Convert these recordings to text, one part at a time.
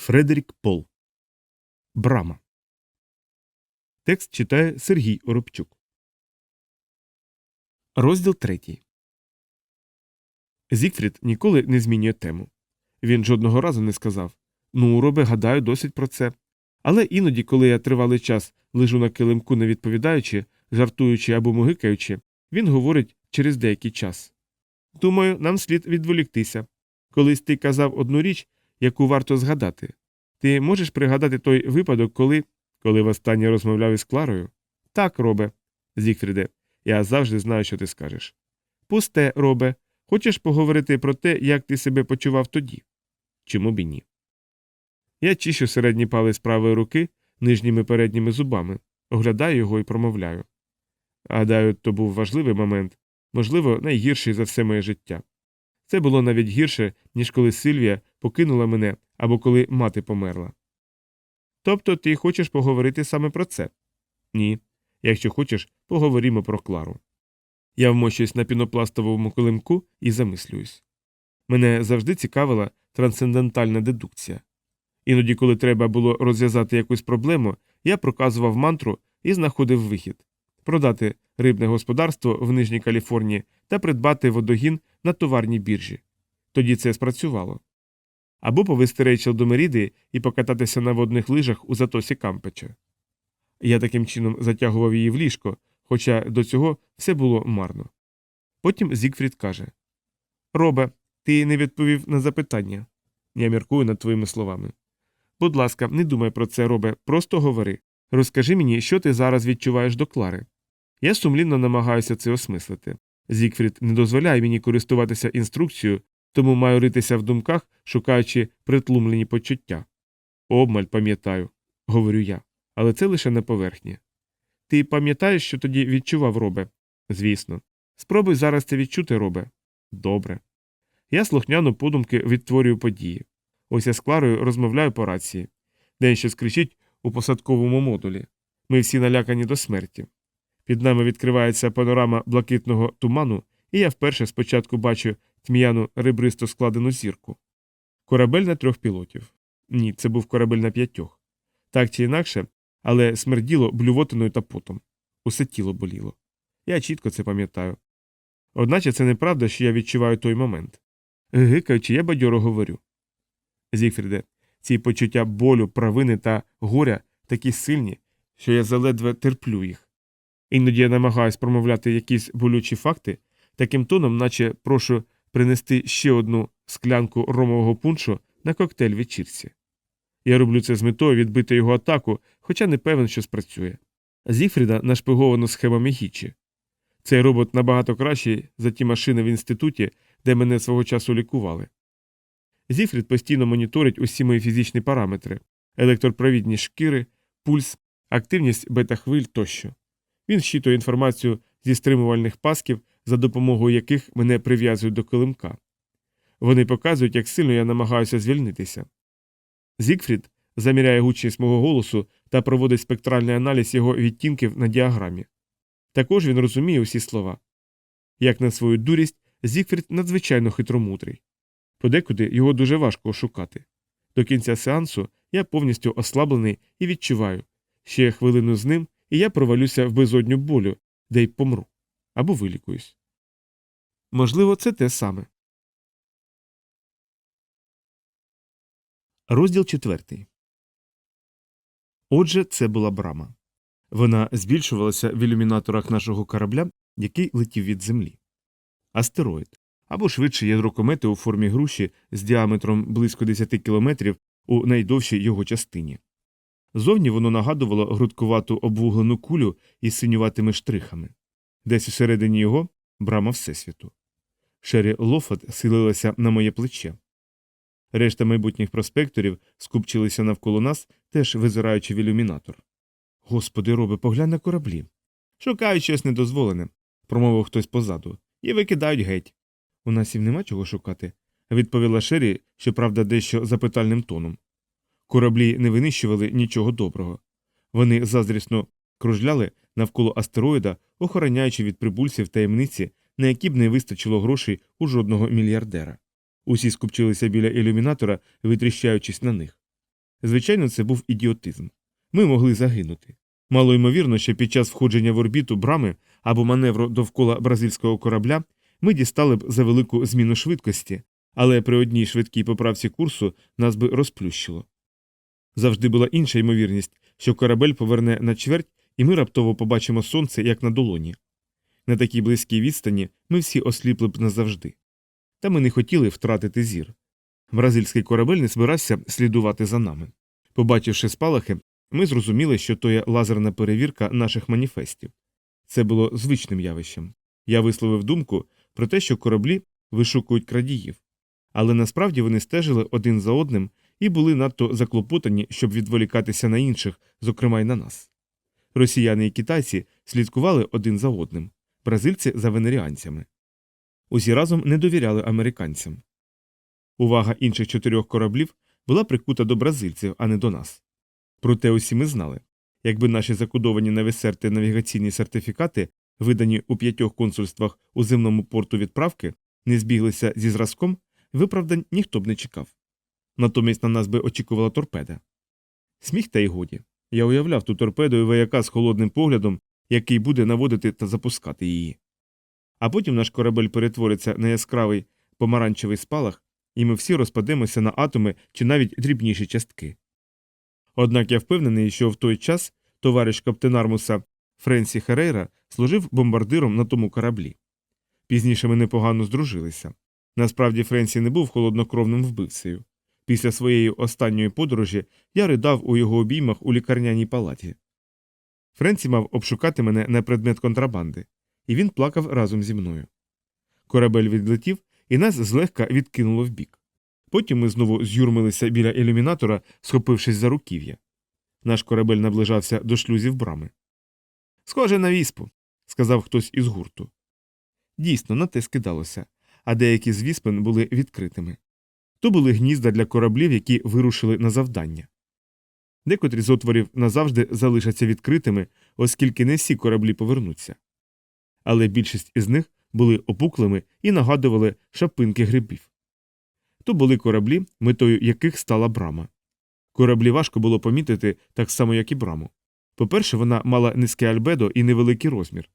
Фредерік Пол. Брама. Текст читає Сергій Оробчук. Розділ третій. Зікфрід ніколи не змінює тему. Він жодного разу не сказав Ну, робе, гадаю, досить про це. Але іноді, коли я тривалий час лежу на килимку, не відповідаючи, жартуючи або мугикаючи, він говорить через деякий час. Думаю, нам слід відволіктися. Колись ти казав одну річ, яку варто згадати. Ти можеш пригадати той випадок, коли. коли востаннє розмовляв із Кларою? Так, робе, Зігфріде, я завжди знаю, що ти скажеш. Пусте, робе, хочеш поговорити про те, як ти себе почував тоді? Чому б і ні? Я чищу середній палець правої руки нижніми передніми зубами, оглядаю його і промовляю. Гадаю, то був важливий момент, можливо, найгірший за все моє життя. Це було навіть гірше, ніж коли Сильвія покинула мене або коли мати померла. Тобто ти хочеш поговорити саме про це? Ні. Якщо хочеш, поговоримо про Клару. Я вмощуюсь на пінопластовому килимку і замислююсь. Мене завжди цікавила трансцендентальна дедукція. Іноді, коли треба було розв'язати якусь проблему, я проказував мантру і знаходив вихід продати рибне господарство в Нижній Каліфорнії та придбати водогін на товарній біржі. Тоді це спрацювало. Або повести Рейчел до Меріди і покататися на водних лижах у затосі Кампеча. Я таким чином затягував її в ліжко, хоча до цього все було марно. Потім Зігфрід каже Робе, ти не відповів на запитання. Я міркую над твоїми словами. Будь ласка, не думай про це, робе, просто говори. Розкажи мені, що ти зараз відчуваєш до Клари. Я сумлінно намагаюся це осмислити. Зігфрід не дозволяє мені користуватися інструкцією, тому маю ритися в думках, шукаючи притлумлені почуття. Обмаль пам'ятаю, говорю я, але це лише на поверхні. Ти пам'ятаєш, що тоді відчував робе? Звісно. Спробуй зараз це відчути, робе. Добре. Я слухняно подумки відтворюю події. Ось я з Кларою розмовляю по рації. День що скричить у посадковому модулі. Ми всі налякані до смерті. Під нами відкривається панорама блакитного туману, і я вперше спочатку бачу тьмяну ребристо складену зірку. Корабель на трьох пілотів. Ні, це був корабель на п'ятьох. Так чи інакше, але смерділо блювотиною та потом. Усе тіло боліло. Я чітко це пам'ятаю. Одначе це неправда, що я відчуваю той момент. Гикаючи, я бадьоро говорю. Зігфріде, ці почуття болю, правини та горя такі сильні, що я заледве терплю їх. Іноді я намагаюсь промовляти якісь болючі факти, таким тоном, наче прошу принести ще одну склянку ромового пуншу на коктейль вечірці. Я роблю це з метою відбити його атаку, хоча не певен, що спрацює. Зігфріда нашпиговано схемами Гічі. Цей робот набагато кращий за ті машини в інституті, де мене свого часу лікували. Зіфрід постійно моніторить усі мої фізичні параметри електропровідність шкіри, пульс, активність бета-хвиль тощо. Він щитує інформацію зі стримувальних пасків, за допомогою яких мене прив'язують до килимка. Вони показують, як сильно я намагаюся звільнитися. Зігфрід заміряє гучність мого голосу та проводить спектральний аналіз його відтінків на діаграмі. Також він розуміє усі слова. Як на свою дурість, Зігфрід надзвичайно хитромудрий. Подекуди його дуже важко ошукати. До кінця сеансу я повністю ослаблений і відчуваю ще хвилину з ним, і я провалюся в безодню болю, де й помру або вилікуюсь. Можливо, це те саме. Розділ четвертий. Отже, це була брама. Вона збільшувалася в ілюмінаторах нашого корабля, який летів від землі. Астероїд або швидше ядро комети у формі груші з діаметром близько 10 кілометрів у найдовшій його частині. Зовні воно нагадувало грудкувату обвуглену кулю із синюватими штрихами, десь усередині його брама Всесвіту. Шері Лофат схилилася на моє плече. Решта майбутніх проспекторів скупчилися навколо нас, теж визираючи в ілюмінатор. Господи, робе, поглянь на кораблі. Шукають щось недозволене, промовив хтось позаду, і викидають геть. У нас і нема чого шукати, відповіла Шері, щоправда, дещо запитальним тоном. Кораблі не винищували нічого доброго. Вони заздрісно кружляли навколо астероїда, охороняючи від прибульців таємниці, на які б не вистачило грошей у жодного мільярдера. Усі скупчилися біля ілюмінатора, витріщаючись на них. Звичайно, це був ідіотизм. Ми могли загинути. Мало ймовірно, що під час входження в орбіту брами або маневру довкола бразильського корабля ми дістали б за велику зміну швидкості, але при одній швидкій поправці курсу нас би розплющило. Завжди була інша ймовірність, що корабель поверне на чверть, і ми раптово побачимо сонце, як на долоні. На такій близькій відстані ми всі осліпли б назавжди. Та ми не хотіли втратити зір. Бразильський корабель не збирався слідувати за нами. Побачивши спалахи, ми зрозуміли, що то є лазерна перевірка наших маніфестів. Це було звичним явищем. Я висловив думку про те, що кораблі вишукують крадіїв, але насправді вони стежили один за одним і були надто заклопотані, щоб відволікатися на інших, зокрема й на нас. Росіяни і китайці слідкували один за одним, бразильці за венеріанцями. Усі разом не довіряли американцям. Увага інших чотирьох кораблів була прикута до бразильців, а не до нас. Проте усі ми знали якби наші закодовані на весерти навігаційні сертифікати, видані у п'ятьох консульствах у земному порту відправки, не збіглися зі зразком, виправдань ніхто б не чекав. Натомість на нас би очікувала торпеда. Сміх та й годі. Я уявляв ту торпеду і вояка з холодним поглядом, який буде наводити та запускати її. А потім наш корабель перетвориться на яскравий помаранчевий спалах, і ми всі розпадемося на атоми чи навіть дрібніші частки. Однак я впевнений, що в той час товариш каптенармуса Френсі Херейра служив бомбардиром на тому кораблі. Пізніше ми непогано здружилися. Насправді Френсі не був холоднокровним вбивцею. Після своєї останньої подорожі я ридав у його обіймах у лікарняній палаті. Френсі мав обшукати мене на предмет контрабанди, і він плакав разом зі мною. Корабель відлетів і нас злегка відкинуло вбік. Потім ми знову з'юрмилися біля ілюмінатора, схопившись за руків'я. Наш корабель наближався до шлюзів брами. Схоже на віспу, сказав хтось із гурту. Дійсно, на те скидалося, а деякі з віспен були відкритими. То були гнізда для кораблів, які вирушили на завдання. Декотрі з отворів назавжди залишаться відкритими, оскільки не всі кораблі повернуться. Але більшість із них були опуклими і нагадували шапинки грибів. То були кораблі, метою яких стала брама. Кораблі важко було помітити так само, як і браму. По-перше, вона мала низьке альбедо і невеликий розмір.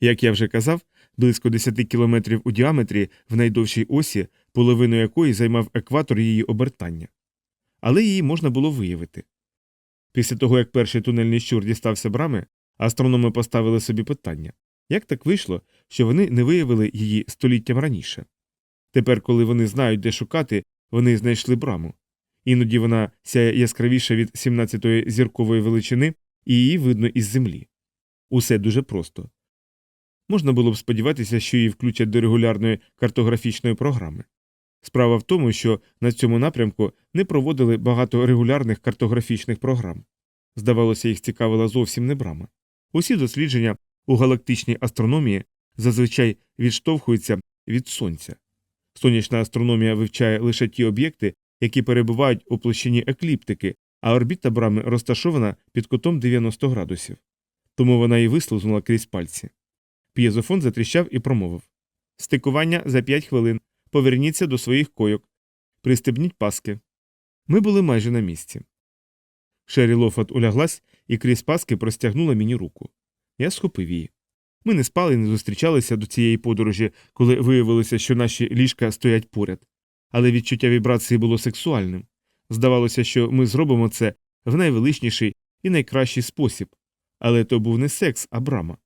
Як я вже казав, близько 10 кілометрів у діаметрі в найдовшій осі, половину якої займав екватор її обертання. Але її можна було виявити. Після того, як перший тунельний щур дістався брами, астрономи поставили собі питання як так вийшло, що вони не виявили її століттям раніше? Тепер, коли вони знають, де шукати, вони знайшли браму. Іноді вона сяє яскравіше від 17-ї зіркової величини, і її видно із землі. Усе дуже просто. Можна було б сподіватися, що її включать до регулярної картографічної програми. Справа в тому, що на цьому напрямку не проводили багато регулярних картографічних програм. Здавалося, їх цікавила зовсім не брама. Усі дослідження у галактичній астрономії зазвичай відштовхуються від сонця. Сонячна астрономія вивчає лише ті об'єкти, які перебувають у площині екліптики, а орбіта брами розташована під кутом 90 градусів. Тому вона і вислизнула крізь пальці. П'єзофон затріщав і промовив Стикування за 5 хвилин. Поверніться до своїх койок. Пристебніть паски. Ми були майже на місці. Шері Лофат уляглась і крізь паски простягнула мені руку. Я схопив її. Ми не спали і не зустрічалися до цієї подорожі, коли виявилося, що наші ліжка стоять поряд. Але відчуття вібрації було сексуальним. Здавалося, що ми зробимо це в найвеличніший і найкращий спосіб. Але то був не секс, а брама.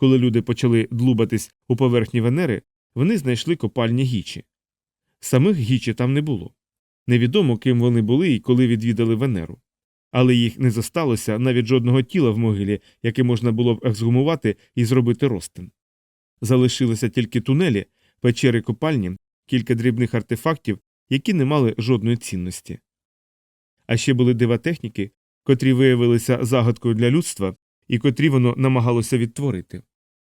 Коли люди почали длубатись у поверхні Венери, вони знайшли копальні гічі. Самих гічі там не було. Невідомо, ким вони були і коли відвідали Венеру. Але їх не зосталося навіть жодного тіла в могилі, яке можна було б ексгумувати і зробити розтин. Залишилися тільки тунелі, печери копальні, кілька дрібних артефактів, які не мали жодної цінності. А ще були дива техніки, котрі виявилися загадкою для людства і котрі воно намагалося відтворити.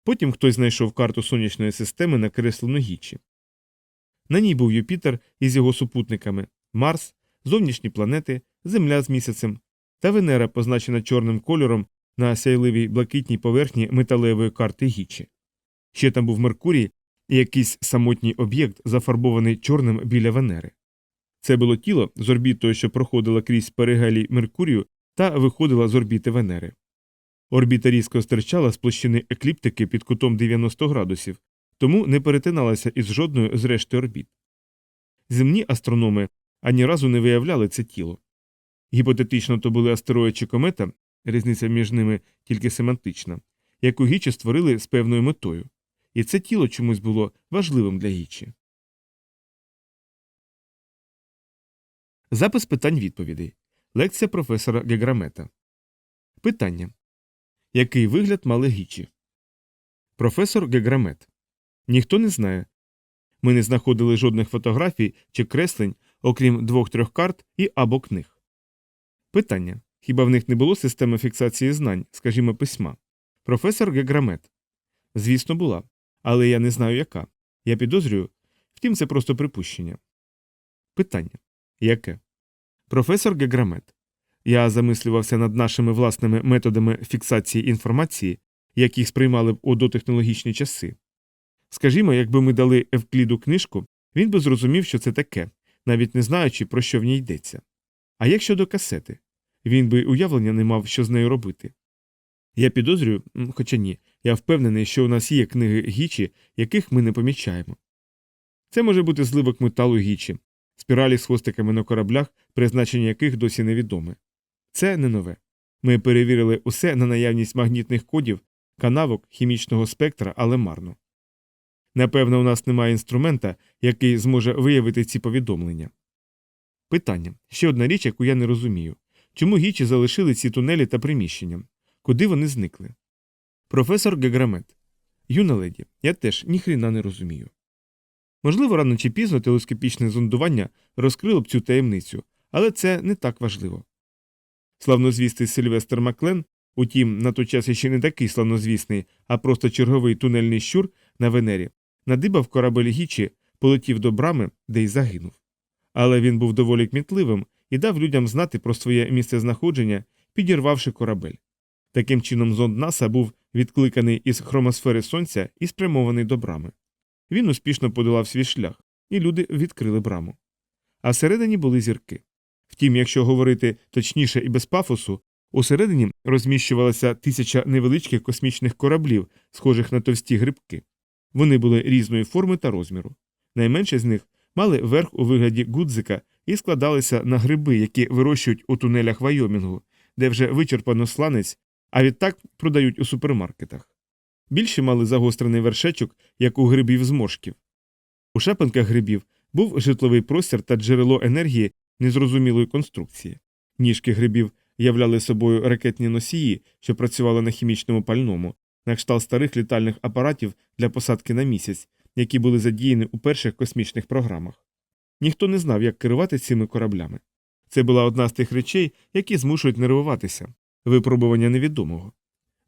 Потім хтось знайшов карту сонячної системи накреслену гічі. На ній був Юпітер із його супутниками Марс, зовнішні планети, Земля з місяцем та Венера, позначена чорним кольором на сяйливій блакитній поверхні металевої карти гічі. Ще там був Меркурій і якийсь самотній об'єкт, зафарбований чорним біля Венери. Це було тіло з орбітою, що проходила крізь перигелій Меркурію та виходила з орбіти Венери. Орбіта різко стирчала з площини екліптики під кутом 90 градусів, тому не перетиналася із жодною з решти орбіт. Земні астрономи ані разу не виявляли це тіло. Гіпотетично то були астероїд чи комета, різниця між ними тільки семантична, яку гічі створили з певною метою, і це тіло чомусь було важливим для гічі. Запис питань відповідей. Лекція професора Геграмета. Питання. Який вигляд мали гічі? Професор Геграмет. Ніхто не знає. Ми не знаходили жодних фотографій чи креслень, окрім двох-трьох карт і або книг. Питання. Хіба в них не було системи фіксації знань, скажімо, письма? Професор Геграмет. Звісно, була. Але я не знаю, яка. Я підозрюю. Втім, це просто припущення. Питання. Яке? Професор Геграмет. Я замислювався над нашими власними методами фіксації інформації, як їх сприймали б у дотехнологічні часи. Скажімо, якби ми дали Евкліду книжку, він би зрозумів, що це таке, навіть не знаючи, про що в ній йдеться. А як щодо касети? Він би уявлення не мав, що з нею робити. Я підозрюю, хоча ні, я впевнений, що у нас є книги гічі, яких ми не помічаємо. Це може бути зливок металу гічі, спіралі з хвостиками на кораблях, призначення яких досі невідоме. Це не нове. Ми перевірили усе на наявність магнітних кодів, канавок, хімічного спектра, але марно. Напевно, у нас немає інструмента, який зможе виявити ці повідомлення. Питання ще одна річ, яку я не розумію чому гічі залишили ці тунелі та приміщення? Куди вони зникли? Професор Геграмет. Юна леді, я теж ніхрена не розумію. Можливо, рано чи пізно телескопічне зондування розкрило б цю таємницю, але це не так важливо. Славнозвісний Сильвестр Маклен, утім, на той час ще не такий славнозвісний, а просто черговий тунельний щур на Венері, надибав корабель гічі, полетів до брами, де й загинув. Але він був доволі кмітливим і дав людям знати про своє місцезнаходження, підірвавши корабель. Таким чином, зонд НАСА був відкликаний із хромосфери сонця і спрямований до брами. Він успішно подолав свій шлях, і люди відкрили браму. А всередині були зірки. Втім, якщо говорити точніше і без пафосу, усередині розміщувалася тисяча невеличких космічних кораблів, схожих на товсті грибки. Вони були різної форми та розміру. Найменше з них мали верх у вигляді гудзика і складалися на гриби, які вирощують у тунелях Вайомінгу, де вже вичерпано сланець, а відтак продають у супермаркетах. Більші мали загострений вершечок, як у грибів зморшків. У шепанках грибів був житловий простір та джерело енергії незрозумілої конструкції. Ніжки грибів являли собою ракетні носії, що працювали на хімічному пальному, на кшталт старих літальних апаратів для посадки на місяць, які були задіяні у перших космічних програмах. Ніхто не знав, як керувати цими кораблями. Це була одна з тих речей, які змушують нервуватися випробування невідомого.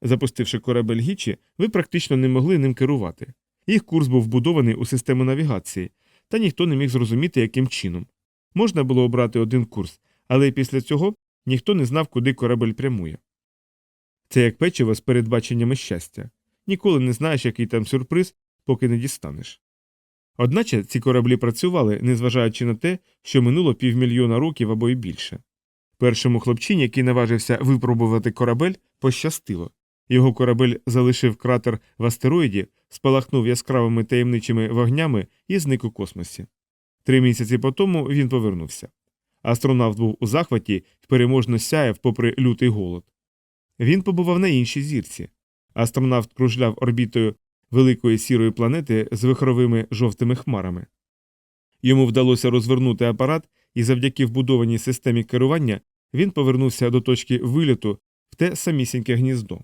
Запустивши корабель Гічі, ви практично не могли ним керувати. Їх курс був вбудований у систему навігації, та ніхто не міг зрозуміти, яким чином. Можна було обрати один курс, але після цього ніхто не знав, куди корабель прямує. Це як печиво з передбаченнями щастя. Ніколи не знаєш, який там сюрприз, поки не дістанеш. Одначе ці кораблі працювали, незважаючи на те, що минуло півмільйона років або й більше. Першому хлопчині, який наважився випробувати корабель, пощастило. Його корабель залишив кратер в астероїді, спалахнув яскравими таємничими вогнями і зник у космосі. Три місяці по тому він повернувся. Астронавт був у захваті і переможно сяяв попри лютий голод. Він побував на іншій зірці. Астронавт кружляв орбітою великої сірої планети з вихровими жовтими хмарами. Йому вдалося розвернути апарат, і завдяки вбудованій системі керування він повернувся до точки виліту в те самісіньке гніздо.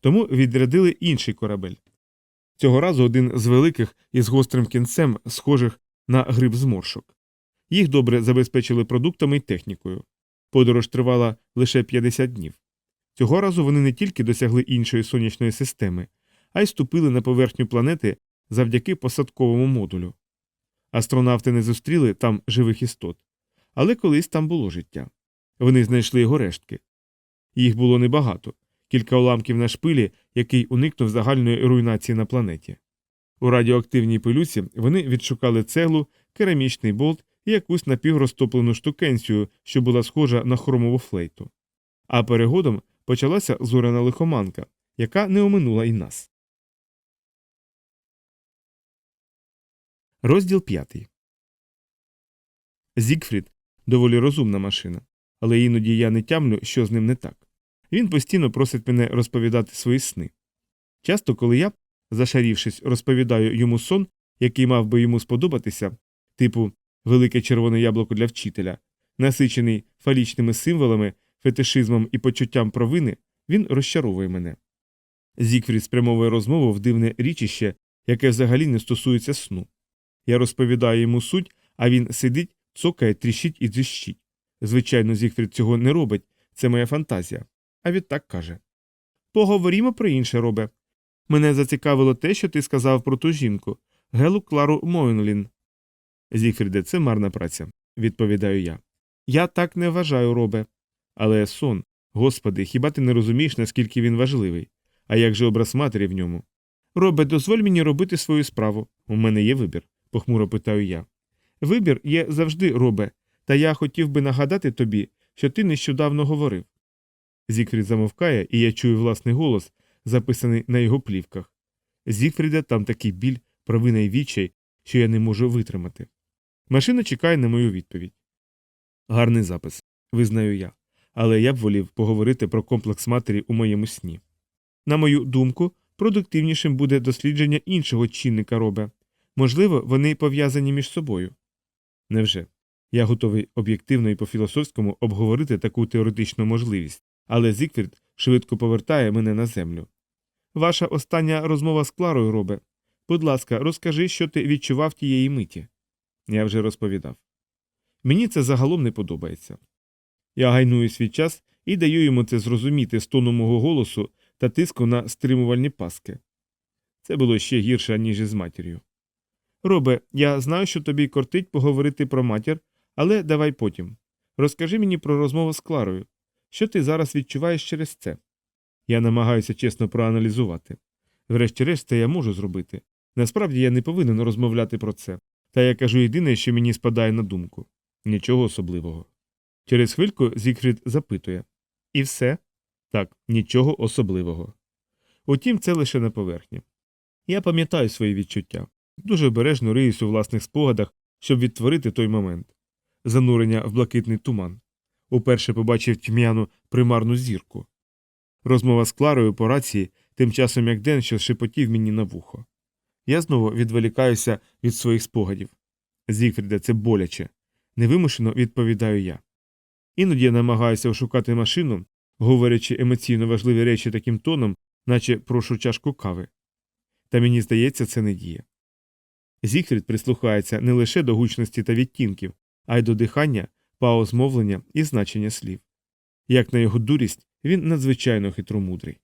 Тому відрядили інший корабель. Цього разу один з великих із гострим кінцем, схожих на гриб зморшок. Їх добре забезпечили продуктами і технікою. Подорож тривала лише 50 днів. Цього разу вони не тільки досягли іншої сонячної системи, а й ступили на поверхню планети завдяки посадковому модулю. Астронавти не зустріли там живих істот, але колись там було життя. Вони знайшли його рештки. Їх було небагато, кілька уламків на шпилі, який уникнув загальної руйнації на планеті. У радіоактивній пилюці вони відшукали цеглу, керамічний болт і якусь напіврозтоплену штукенцію, що була схожа на хромову флейту. А перегодом почалася зоряна лихоманка, яка не оминула і нас. Розділ п'ятий. Зігфрід доволі розумна машина, але іноді я не тямлю, що з ним не так. Він постійно просить мене розповідати свої сни. Часто, коли я, зашарівшись, розповідаю йому сон, який мав би йому сподобатися, типу велике червоне яблуко для вчителя, насичений фалічними символами, фетишизмом і почуттям провини, він розчаровує мене. Зігфрід спрямовує розмову в дивне річище, яке взагалі не стосується сну. Я розповідаю йому суть, а він сидить, цокає, тріщить і дзищить. Звичайно, Зігфрід цього не робить, це моя фантазія. А відтак каже Поговоримо про інше, робе. Мене зацікавило те, що ти сказав про ту жінку Гелу Клару Мойнлін. Зігфріде, це марна праця, відповідаю я. Я так не вважаю, робе. Але сон, господи, хіба ти не розумієш, наскільки він важливий? А як же образ матері в ньому? Робе, дозволь мені робити свою справу. У мене є вибір, похмуро питаю я. Вибір є завжди, робе, та я хотів би нагадати тобі, що ти нещодавно говорив. Зігфрід замовкає, і я чую власний голос, записаний на його плівках. Зігфріда там такий біль, провина й відчай, що я не можу витримати. Машина чекає на мою відповідь. Гарний запис, визнаю я, але я б волів поговорити про комплекс матері у моєму сні. На мою думку, продуктивнішим буде дослідження іншого чинника робе. Можливо, вони пов'язані між собою. Невже? Я готовий об'єктивно і по філософському обговорити таку теоретичну можливість, але Зікфрід швидко повертає мене на землю. Ваша остання розмова з Кларою, робе. Будь ласка, розкажи, що ти відчував тієї миті. Я вже розповідав. Мені це загалом не подобається. Я гайную свій час і даю йому це зрозуміти з тону мого голосу та тиску на стримувальні паски. Це було ще гірше, ніж із матір'ю. Робе, я знаю, що тобі кортить поговорити про матір, але давай потім. Розкажи мені про розмову з Кларою. Що ти зараз відчуваєш через це? Я намагаюся чесно проаналізувати. Врешті-решт, це я можу зробити. Насправді я не повинен розмовляти про це. Та я кажу єдине, що мені спадає на думку нічого особливого. Через хвильку Зігфрід запитує І все? Так, нічого особливого. Утім, це лише на поверхні. Я пам'ятаю свої відчуття. Дуже обережно риюсь у власних спогадах, щоб відтворити той момент занурення в блакитний туман. Уперше побачив тьмяну примарну зірку. Розмова з Кларою по рації, тим часом як Ден, що шепотів мені на вухо. Я знову відволікаюся від своїх спогадів. Зігфріде, це боляче. Невимушено відповідаю я. Іноді я намагаюся ошукати машину, говорячи емоційно важливі речі таким тоном, наче прошу чашку кави. Та мені здається, це не діє. Зігфрід прислухається не лише до гучності та відтінків, а й до дихання, пауз мовлення і значення слів. Як на його дурість, він надзвичайно хитромудрий.